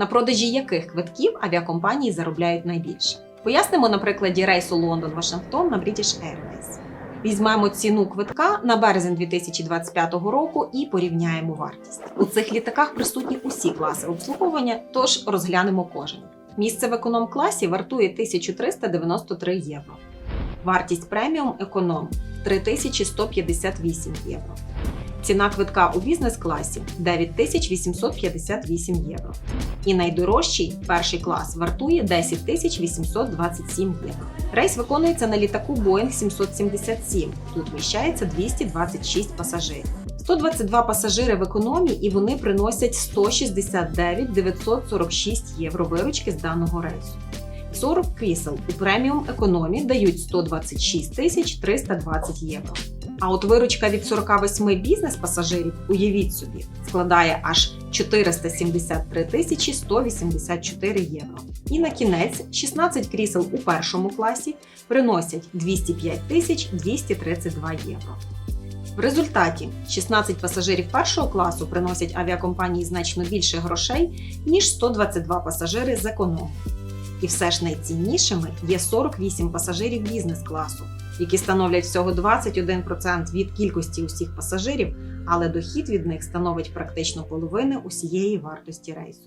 на продажі яких квитків авіакомпанії заробляють найбільше. Пояснимо на прикладі рейсу Лондон-Вашингтон на British Airways. Візьмемо ціну квитка на березень 2025 року і порівняємо вартість. У цих літаках присутні усі класи обслуговування, тож розглянемо кожен. Місце в економ-класі вартує 1393 євро. Вартість преміум економ 3158 євро. Ціна квитка у бізнес-класі 9858 євро. І найдорожчий перший клас вартує 10827 євро. Рейс виконується на літаку Boeing 777. Тут вміщається 226 пасажирів. 122 пасажири в економі, і вони приносять 169 946 євро виручки з даного рейсу. 40 крісел у преміум економі дають 126 тисяч 320 євро. А от виручка від 48 бізнес-пасажирів, уявіть собі, складає аж 473 тисячі 184 євро. І на кінець 16 крісел у першому класі приносять 205 тисяч 232 євро. В результаті 16 пасажирів першого класу приносять авіакомпанії значно більше грошей, ніж 122 пасажири з економу. І все ж найціннішими є 48 пасажирів бізнес-класу, які становлять всього 21% від кількості усіх пасажирів, але дохід від них становить практично половину усієї вартості рейсу.